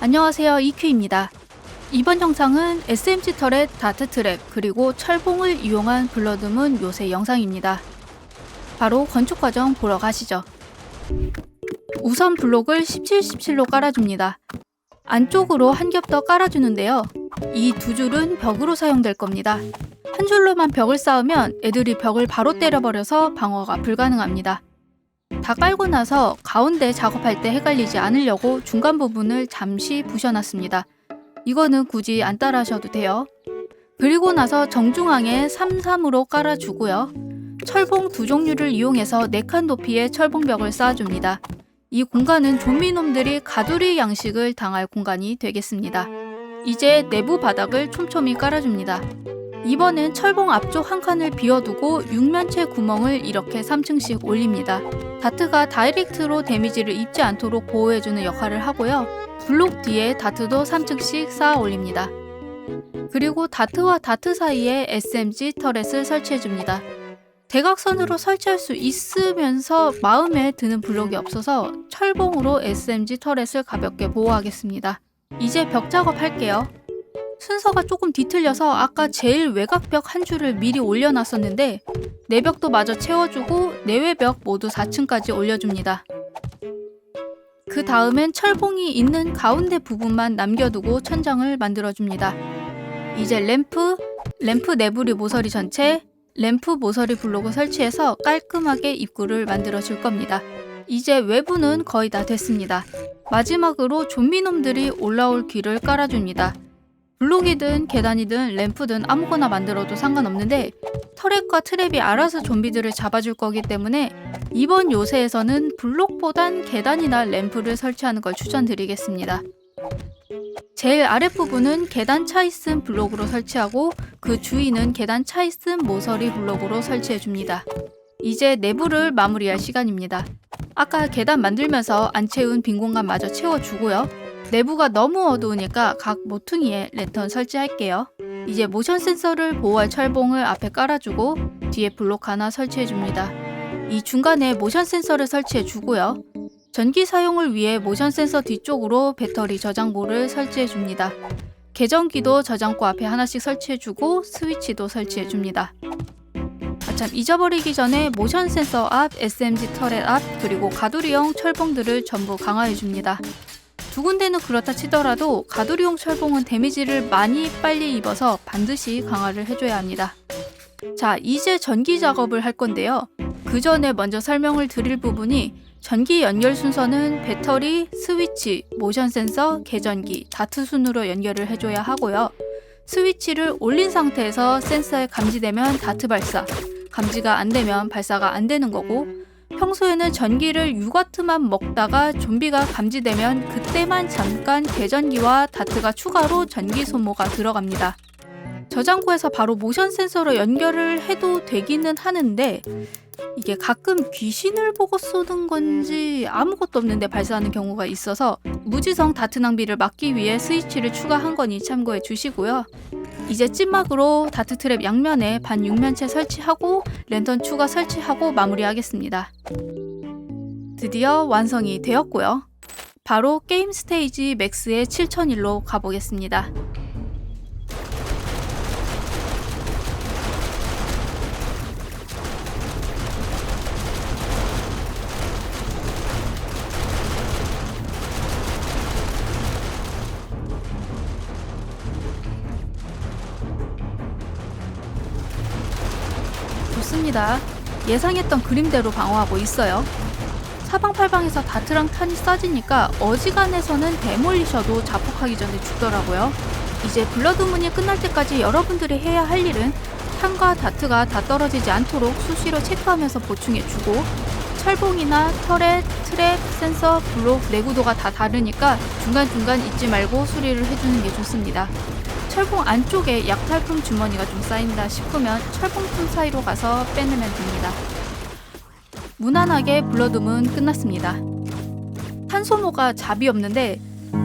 안녕하세요 이큐입니다. 이번 영상은 SMG 터렛 다트 트랩 그리고 철봉을 이용한 블러드문 요새 영상입니다. 바로 건축 과정 보러 가시죠. 우선 블록을 17, 17로 깔아줍니다. 안쪽으로 한 겹 더 깔아주는데요. 이 두 줄은 벽으로 사용될 겁니다. 한 줄로만 벽을 쌓으면 애들이 벽을 바로 때려버려서 방어가 불가능합니다. 다 깔고 나서 가운데 작업할 때 헷갈리지 않으려고 중간 부분을 잠시 부셔놨습니다. 이거는 굳이 안 따라 하셔도 돼요. 그리고 나서 정중앙에 3, 3으로 깔아주고요. 철봉 두 종류를 이용해서 4칸 높이의 철봉벽을 쌓아줍니다. 이 공간은 좀비놈들이 가두리 양식을 당할 공간이 되겠습니다. 이제 내부 바닥을 촘촘히 깔아줍니다. 이번엔 철봉 앞쪽 한 칸을 비워두고 육면체 구멍을 이렇게 3층씩 올립니다. 다트가 다이렉트로 데미지를 입지 않도록 보호해주는 역할을 하고요. 블록 뒤에 다트도 3층씩 쌓아 올립니다. 그리고 다트와 다트 사이에 SMG 터렛을 설치해줍니다. 대각선으로 설치할 수 있으면서 마음에 드는 블록이 없어서 철봉으로 SMG 터렛을 가볍게 보호하겠습니다. 이제 벽 작업할게요. 순서가 조금 뒤틀려서 아까 제일 외곽벽 한 줄을 미리 올려놨었는데 내벽도 마저 채워주고 내외벽 모두 4층까지 올려줍니다. 그 다음엔 철봉이 있는 가운데 부분만 남겨두고 천장을 만들어줍니다. 이제 램프, 램프 내부리 모서리 전체, 램프 모서리 블록을 설치해서 깔끔하게 입구를 만들어 줄 겁니다. 이제 외부는 거의 다 됐습니다. 마지막으로 좀비놈들이 올라올 길을 깔아줍니다. 블록이든 계단이든 램프든 아무거나 만들어도 상관없는데 터렛과 트랩이 알아서 좀비들을 잡아줄 거기 때문에 이번 요새에서는 블록보단 계단이나 램프를 설치하는 걸 추천드리겠습니다. 제일 아랫부분은 계단 차 있음 블록으로 설치하고 그 주위는 계단 차 있음 모서리 블록으로 설치해 줍니다. 이제 내부를 마무리할 시간입니다. 아까 계단 만들면서 안 채운 빈 공간 마저 채워주고요. 내부가 너무 어두우니까 각 모퉁이에 랜턴 설치할게요. 이제 모션 센서를 보호할 철봉을 앞에 깔아주고 뒤에 블록 하나 설치해줍니다. 이 중간에 모션 센서를 설치해주고요. 전기 사용을 위해 모션 센서 뒤쪽으로 배터리 저장고를 설치해줍니다. 계전기도 저장고 앞에 하나씩 설치해주고 스위치도 설치해줍니다. 아참 잊어버리기 전에 모션 센서 앞, SMG 터렛 앞, 그리고 가두리형 철봉들을 전부 강화해줍니다. 두 군데는 그렇다 치더라도 가두리용 철봉은 데미지를 많이 빨리 입어서 반드시 강화를 해줘야 합니다. 자, 이제 전기 작업을 할 건데요. 그 전에 먼저 설명을 드릴 부분이 전기 연결 순서는 배터리, 스위치, 모션 센서, 계전기, 다트 순으로 연결을 해줘야 하고요. 스위치를 올린 상태에서 센서에 감지되면 다트 발사, 감지가 안 되면 발사가 안 되는 거고, 평소에는 전기를 유과트만 먹다가 좀비가 감지되면 그때만 잠깐 계전기와 다트가 추가로 전기 소모가 들어갑니다. 저장고에서 바로 모션 센서로 연결을 해도 되기는 하는데 이게 가끔 귀신을 보고 쏘는 건지 아무것도 없는데 발사하는 경우가 있어서 무지성 다트 낭비를 막기 위해 스위치를 추가한 거니 참고해 주시고요. 이제 찐막으로 다트 트랩 양면에 반 육면체 설치하고 랜턴 추가 설치하고 마무리하겠습니다. 드디어 완성이 되었고요. 바로 게임 스테이지 맥스의 7001로 가보겠습니다. 좋습니다. 예상했던 그림대로 방어하고 있어요. 사방팔방에서 다트랑 탄이 쏴지니까 어지간해서는 데몰리셔도 자폭하기 전에 죽더라고요. 이제 블러드문이 끝날 때까지 여러분들이 해야 할 일은 탄과 다트가 다 떨어지지 않도록 수시로 체크하면서 보충해주고 철봉이나 터렛, 트랩, 센서, 블록 내구도가 다 다르니까 중간중간 잊지 말고 수리를 해주는 게 좋습니다. 철봉 안쪽에 약탈품 주머니가 좀 쌓인다 싶으면 철봉품 사이로 가서 빼내면 됩니다. 무난하게 블러드문 끝났습니다. 탄소모가 잡이 없는데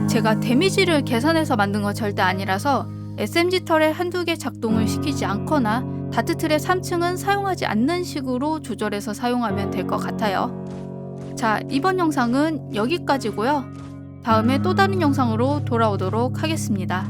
제가 데미지를 계산해서 만든 건 절대 아니라서 SMG 털에 한두 개 작동을 시키지 않거나 다트 틀의 3층은 사용하지 않는 식으로 조절해서 사용하면 될 것 같아요. 자, 이번 영상은 여기까지고요. 다음에 또 다른 영상으로 돌아오도록 하겠습니다.